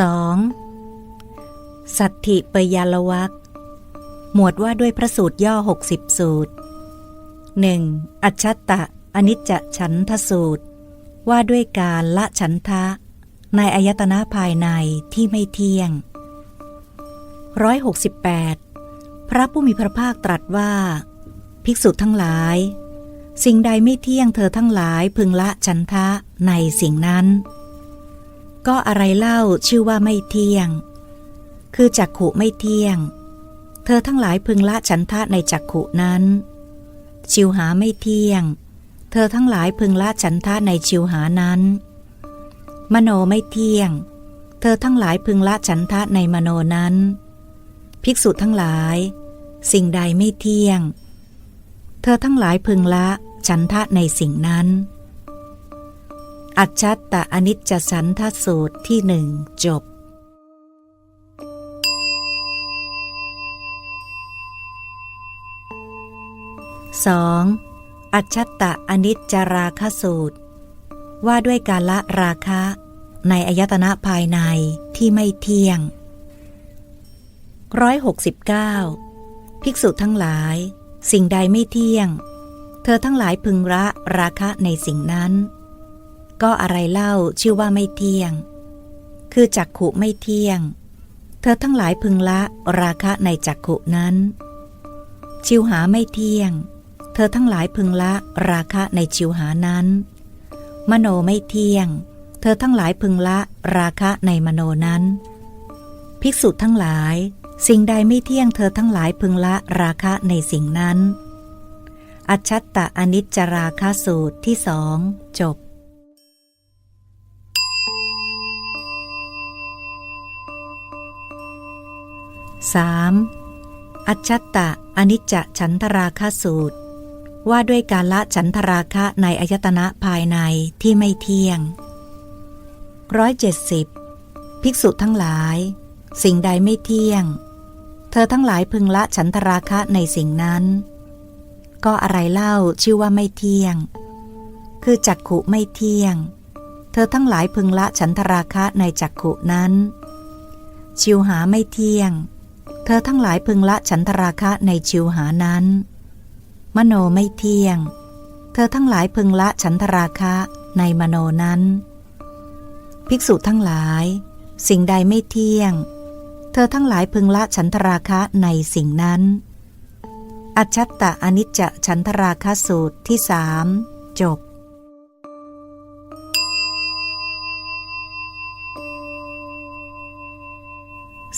2. สัตถิปยาลวักหมวดว่าด้วยพระสูตรย่อ 60 สูตร 1. อัจฉตะ อนิจจฉันทสูตร ว่าด้วยการละฉันทะ ในอายตนะภายในที่ไม่เที่ยง 168 พระผู้มีพระภาคตรัสว่า ภิกษุทั้งหลาย สิ่งใดไม่เที่ยงเธอทั้งหลายพึงละฉันทะในสิ่งนั้น ก็อะไรเล่าชื่อว่าไม่เที่ยง คือจักขุไม่เที่ยง เธอทั้งหลายพึงละฉันทะในจักขุนั้น ชิวหาไม่เที่ยง เธอทั้งหลายพึงละฉันทะในชิวหานั้น มโนไม่เที่ยง เธอทั้งหลายพึงละฉันทะในมโนนั้น ภิกษุทั้งหลาย สิ่งใดไม่เที่ยง เธอทั้งหลายพึงละฉันทะในสิ่งนั้น อัจฉัตตะอนิจจสันทสูตรที่หนึ่งจบ 2. อัจฉตะอนิจจราคสูตร ว่าด้วยการละราคะ ในอายตนะภายในที่ไม่เที่ยง 169 ภิกษุทั้งหลาย สิ่งใดไม่เที่ยง เธอทั้งหลายพึงละราคะในสิ่งนั้น ก็อะไรเล่าชื่อว่าไม่เที่ยง คือจักขุไม่เที่ยง เธอทั้งหลายพึงละราคะในจักขุนั้น ชิวหาไม่เที่ยง เธอทั้งหลายพึงละราคะในชิวหานั้น มโนไม่เที่ยง เธอทั้งหลายพึงละราคะในมโนนั้น ภิกษุทั้งหลาย สิ่งใดไม่เที่ยง เธอทั้งหลายพึงละราคะในสิ่งนั้นอัจฉัตตะอนิจจาราคาสูตรที่สองจบ 3. อัจฉัตตะอนิจจฉันทราคาสูตร ว่าด้วยการละฉันทราคะในอายตนะภายในที่ไม่เที่ยงร้อยเจ็ดสิบภิกษุทั้งหลาย สิ่งใดไม่เที่ยง เธอทั้งหลายพึงละฉันทราคะในสิ่งนั้น ก็อะไรเล่าชื่อว่าไม่เที่ยง คือจักขุไม่เที่ยง เธอทั้งหลายพึงละฉันทราคะในจักขุนั้น ชิวหาไม่เที่ยง เธอทั้งหลายพึงละฉันทราคะในชิวหานั้น มโนไม่เที่ยง เธอทั้งหลายพึงละฉันทราคะในมโนนั้น ภิกษุทั้งหลาย สิ่งใดไม่เที่ยง เธอทั้งหลายพึงละฉันทราคะในสิ่งนั้น อัจฉัตตะอนิจจฉันทราคะสูตรที่สามจบ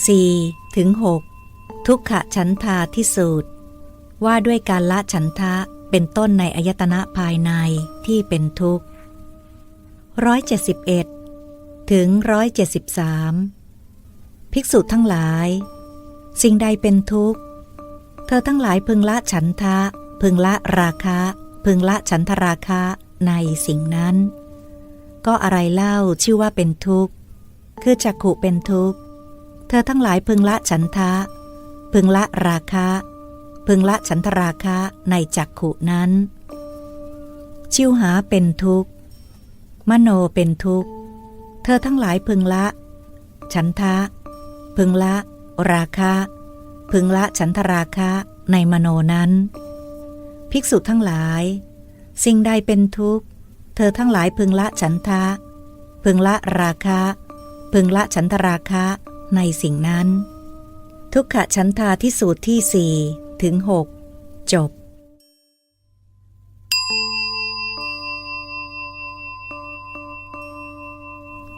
4. ถึง 6. ทุกขฉันทาที่สูตร ว่าด้วยการละฉันทะเป็นต้นในอายตนะภายในที่เป็นทุกข์ร้อยเจ็ดสิบเอ็ดถึงร้อยเจ็ดสิบสามภิกษุทั้งหลาย สิ่งใดเป็นทุกข์ เธอทั้งหลายพึงละฉันทะ พึงละราคะ พึงละฉันทราคะในสิ่งนั้น ก็อะไรเล่าชื่อว่าเป็นทุกข์ คือจักขุเป็นทุกข์ เธอทั้งหลายพึงละฉันทะ พึงละราคะ พึงละฉันทราคะในจักขุนั้น ชิวหาเป็นทุกข์ มโนเป็นทุกข์ เธอทั้งหลายพึงละ ฉันทะ พึงละ ราคะ พึงละฉันทราคะในมโนนั้น ภิกษุทั้งหลาย สิ่งใดเป็นทุกข์ เธอทั้งหลายพึงละฉันทะ พึงละราคะ พึงละฉันทราคะในสิ่งนั้น ทุกขฉันทาที่สูตรที่สี่ถึงหกจบ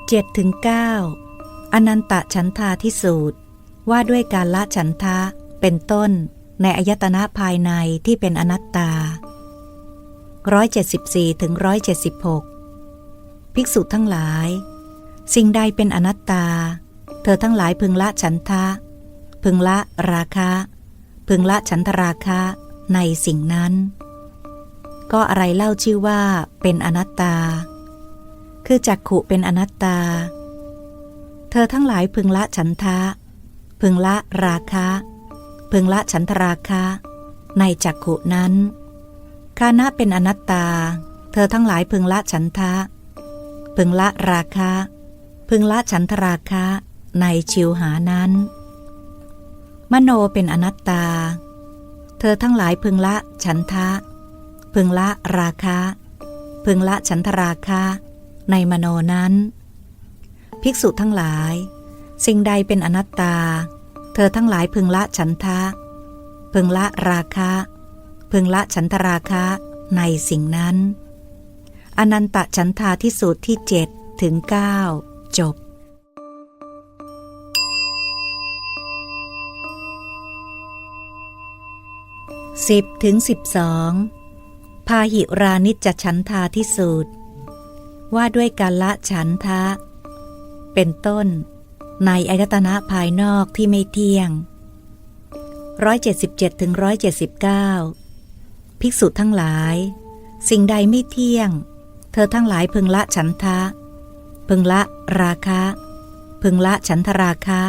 เจ็ดถึงเก้าอนันตฉันทาที่สูตร ว่าด้วยการละฉันทะเป็นต้นในอายตนะภายในที่เป็นอนัตตาร้อยเจ็ดสิบสี่ถึงร้อยเจ็ดสิบหกภิกษุทั้งหลาย สิ่งใดเป็นอนัตตา เธอทั้งหลายพึงละฉันทะ พึงละราคะ พึงละฉันทราคะในสิ่งนั้น ก็อะไรเล่าชื่อว่าเป็นอนัตตา คือจักขุเป็นอนัตตา เธอทั้งหลายพึงละฉันทะ พึงละราคะ พึงละฉันทราคะ ในจักขุนั้นคานะเป็นอนัตตา เธอทั้งหลายพึงละฉันทะ พึงละราคะ พึงละฉันทราคะในชิวหานั้น มโนเป็นอนัตตา เธอทั้งหลายพึงละฉันทะ พึงละราคะ พึงละฉันทราคะ ในมโนนั้น ภิกษุทั้งหลาย สิ่งใดเป็นอนัตตา เธอทั้งหลายพึงละฉันทะ พึงละราคะ พึงละฉันทราคะในสิ่งนั้น อนันตฉันทาที่สุดที่เจ็ดถึงเก้าจบ สิบถึงสิบสองพาหิรานิจจฉันทาที่สุดว่าด้วยการละฉันทะ เป็นต้น ในอายตนะภายนอกที่ไม่เที่ยง 177ถึง179 ภิกษุทั้งหลาย สิ่งใดไม่เที่ยง เธอทั้งหลายพึงละฉันทะ พึงละราคะ พึงละฉันทราคะ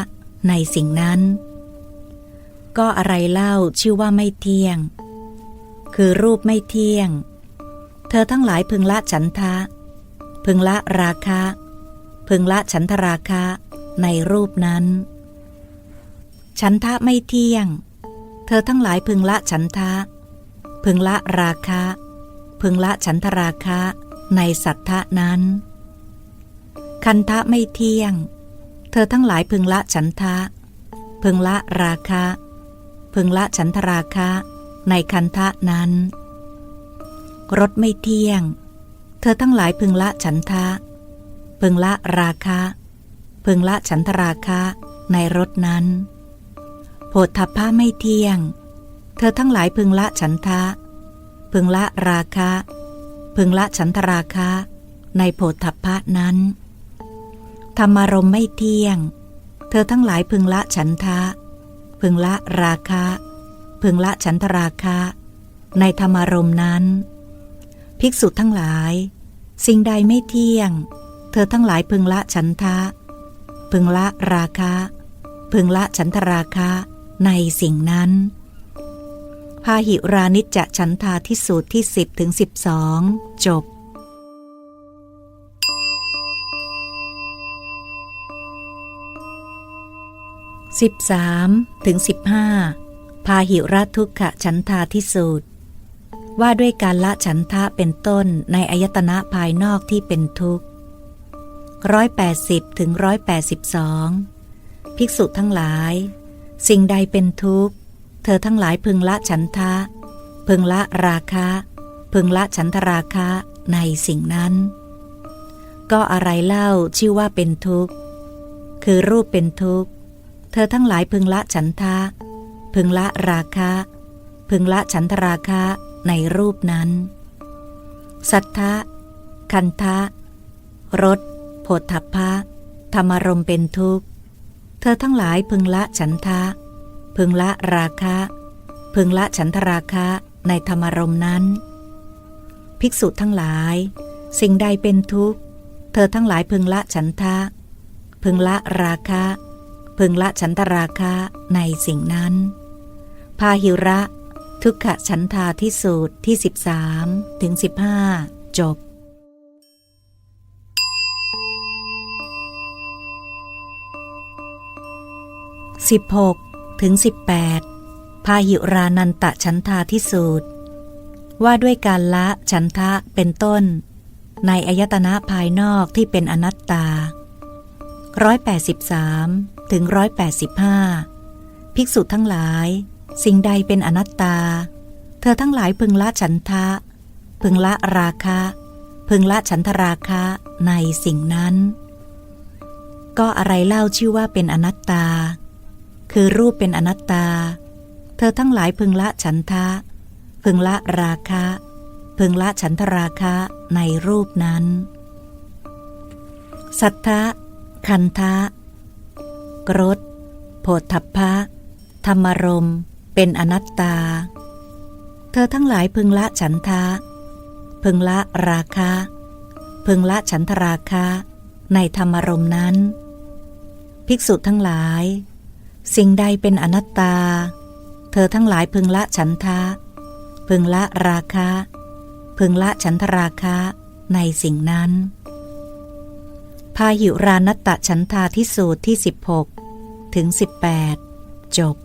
ในสิ่งนั้น ก็อะไรเล่าชื่อว่าไม่เที่ยง คือรูปไม่เที่ยง เธอทั้งหลายพึงละฉันทะ พึงละราคะ พึงละฉันทราคะในรูปนั้น ฉันทะไม่เที่ยง เธอทั้งหลายพึงละฉันทะ พึงละราคะ พึงละฉันทราคะในสัทธะนั้น คันทะไม่เที่ยง เธอทั้งหลายพึงละฉันทะ พึงละราคะ พึงละฉันทราคะในคันทะนั้นรสไม่เที่ยง เธอทั้งหลายพึงละฉันทะ พึงละราคะ พึงละฉันทราคะในรสนั้นโพธพะไม่เที่ยง เธอทั้งหลายพึงละฉันทะ พึงละราคะ พึงละฉันทราคะ ในโพธพะนั้น ธรรมารมไม่เที่ยง เธอทั้งหลายพึงละฉันทะ พึงละราคะ พึงละฉันทราคะ ในธรรมารมณ์นั้น ภิกษุทั้งหลาย สิ่งใดไม่เที่ยง เธอทั้งหลายพึงละฉันทะ พึงละราคะ พึงละฉันทราคะ ในสิ่งนั้นพาหิรานิจจะฉันทาที่สูตรที่สิบถึงสิบสองจบ สิบสามถึงสิบห้าพาหิรัทุกขะฉันทาที่สูตร ว่าด้วยการละฉันทะเป็นต้นในอายตนะภายนอกที่เป็นทุกข์ร้อยแปดสิบถึงร้อยแปดสิบสองภิกษุทั้งหลาย สิ่งใดเป็นทุกข์ เธอทั้งหลายพึงละฉันทะ พึงละราคะ พึงละฉันทราคะในสิ่งนั้น ก็อะไรเล่าชื่อว่าเป็นทุกข์ คือรูปเป็นทุกข์ เธอทั้งหลายพึงละฉันทะ พึงละราคะ พึงละฉันทราคะในรูปนั้น สัทธะ คันทะรสโผฏฐัพพะ ธรรมรมเป็นทุกข์ เธอทั้งหลายพึงละฉันทะ พึงละราคะ พึงละฉันทราคะในธรรมรมนั้น ภิกษุทั้งหลาย สิ่งใดเป็นทุกข์ เธอทั้งหลายพึงละฉันทะ พึงละราคะ พึงละฉันทราคะในสิ่งนั้น พาหิระ ทุกขฉันทาที่สูตรที่ 13 ถึง 15 จบ 16 ถึง 18 พาหิรานันตะฉันทาที่สูตร ว่าด้วยการละฉันทะเป็นต้น ในอายตนะภายนอกที่เป็นอนัตตา 183 ถึง 185 ภิกษุทั้งหลาย สิ่งใดเป็นอนัตตา เธอทั้งหลายพึงละฉันทะ พึงละราคะ พึงละฉันทราคะในสิ่งนั้น ก็อะไรเล่าชื่อว่าเป็นอนัตตา คือรูปเป็นอนัตตา เธอทั้งหลายพึงละฉันทะ พึงละราคะ พึงละฉันทราคะในรูปนั้น สัทธะคันทะ รดโผฏฐัพพะ ธรรมรม เป็นอนัตตา เธอทั้งหลายพึงละฉันทะ พึงละราคะ พึงละฉันทราคะ ในธรรมรมนั้น ภิกษุทั้งหลาย สิ่งใดเป็นอนัตตา เธอทั้งหลายพึงละฉันทะ พึงละราคะ พึงละฉันทราคะ ในสิ่งนั้นพาหิรานัตตฉันทาทิสูตรที่ 16 ถึง 18 จบ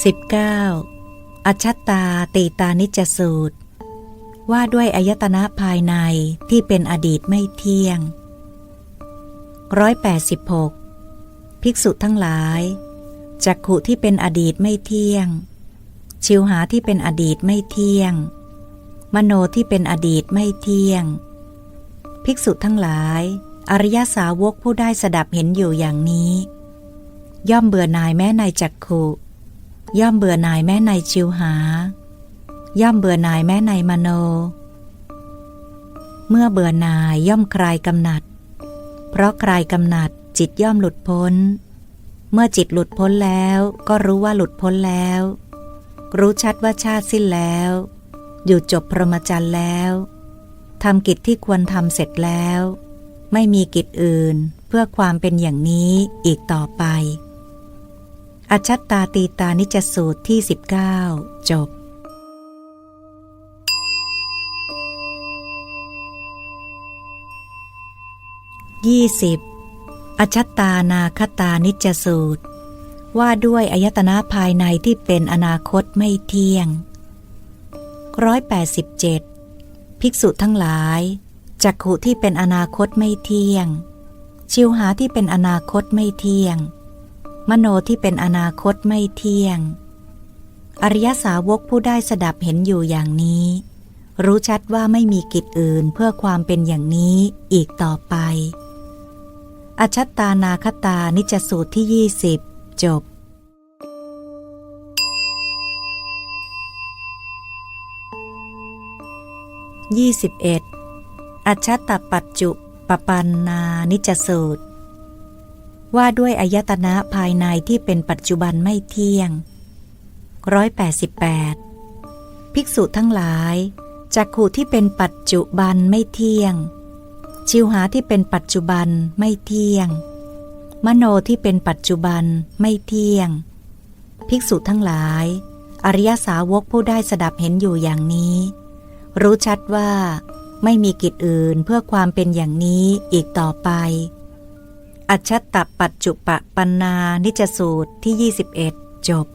19. อัชตาตีตานิจสูตร ว่าด้วยอายตนะภายในที่เป็นอดีตไม่เที่ยง 186 ภิกษุทั้งหลายจักขุที่เป็นอดีตไม่เที่ยง ชิวหาที่เป็นอดีตไม่เที่ยง มโนที่เป็นอดีตไม่เที่ยง ภิกษุทั้งหลาย อริยสาวกผู้ได้สดับเห็นอยู่อย่างนี้ ย่อมเบื่อหน่ายแม้ในจักขุ ย่อมเบื่อหน่ายแม้ในชิวหา ย่อมเบื่อหน่ายแม้ในมโน เมื่อเบื่อหน่ายย่อมคลายกำหนัด เพราะคลายกำหนัดจิตย่อมหลุดพ้น เมื่อจิตหลุดพ้นแล้วก็รู้ว่าหลุดพ้นแล้ว รู้ชัดว่าชาติสิ้นแล้ว อยู่จบพรหมจรรย์แล้วทำกิจที่ควรทำเสร็จแล้ว ไม่มีกิจอื่นเพื่อความเป็นอย่างนี้อีกต่อไป อชัตตาตีตานิจสูตรที่ 19 จบ 20. อชัตตานาคตานิจสูตร ว่าด้วยอายตนะภายในที่เป็นอนาคตไม่เที่ยง 187 ภิกษุทั้งหลายจักขุที่เป็นอนาคตไม่เที่ยง ชิวหาที่เป็นอนาคตไม่เที่ยง มโนที่เป็นอนาคตไม่เที่ยง อริยสาวกผู้ได้สดับเห็นอยู่อย่างนี้ รู้ชัดว่าไม่มีกิจอื่นเพื่อความเป็นอย่างนี้อีกต่อไป อชัตตานาคตานิจสูตรที่ 20 จบ 21. อัชชตปัจจุปปันนานิจสูตร ว่าด้วยอายตนะภายในที่เป็นปัจจุบันไม่เที่ยง 188 ภิกษุทั้งหลายจักขุที่เป็นปัจจุบันไม่เที่ยง ชิวหาที่เป็นปัจจุบันไม่เที่ยง มโนที่เป็นปัจจุบันไม่เที่ยง ภิกษุทั้งหลาย อริยสาวกผู้ได้สดับเห็นอยู่อย่างนี้ รู้ชัดว่าไม่มีกิจอื่นเพื่อความเป็นอย่างนี้อีกต่อไป อัจฉตปัจจุปะปันนานิจสูตรที่ 21 จบ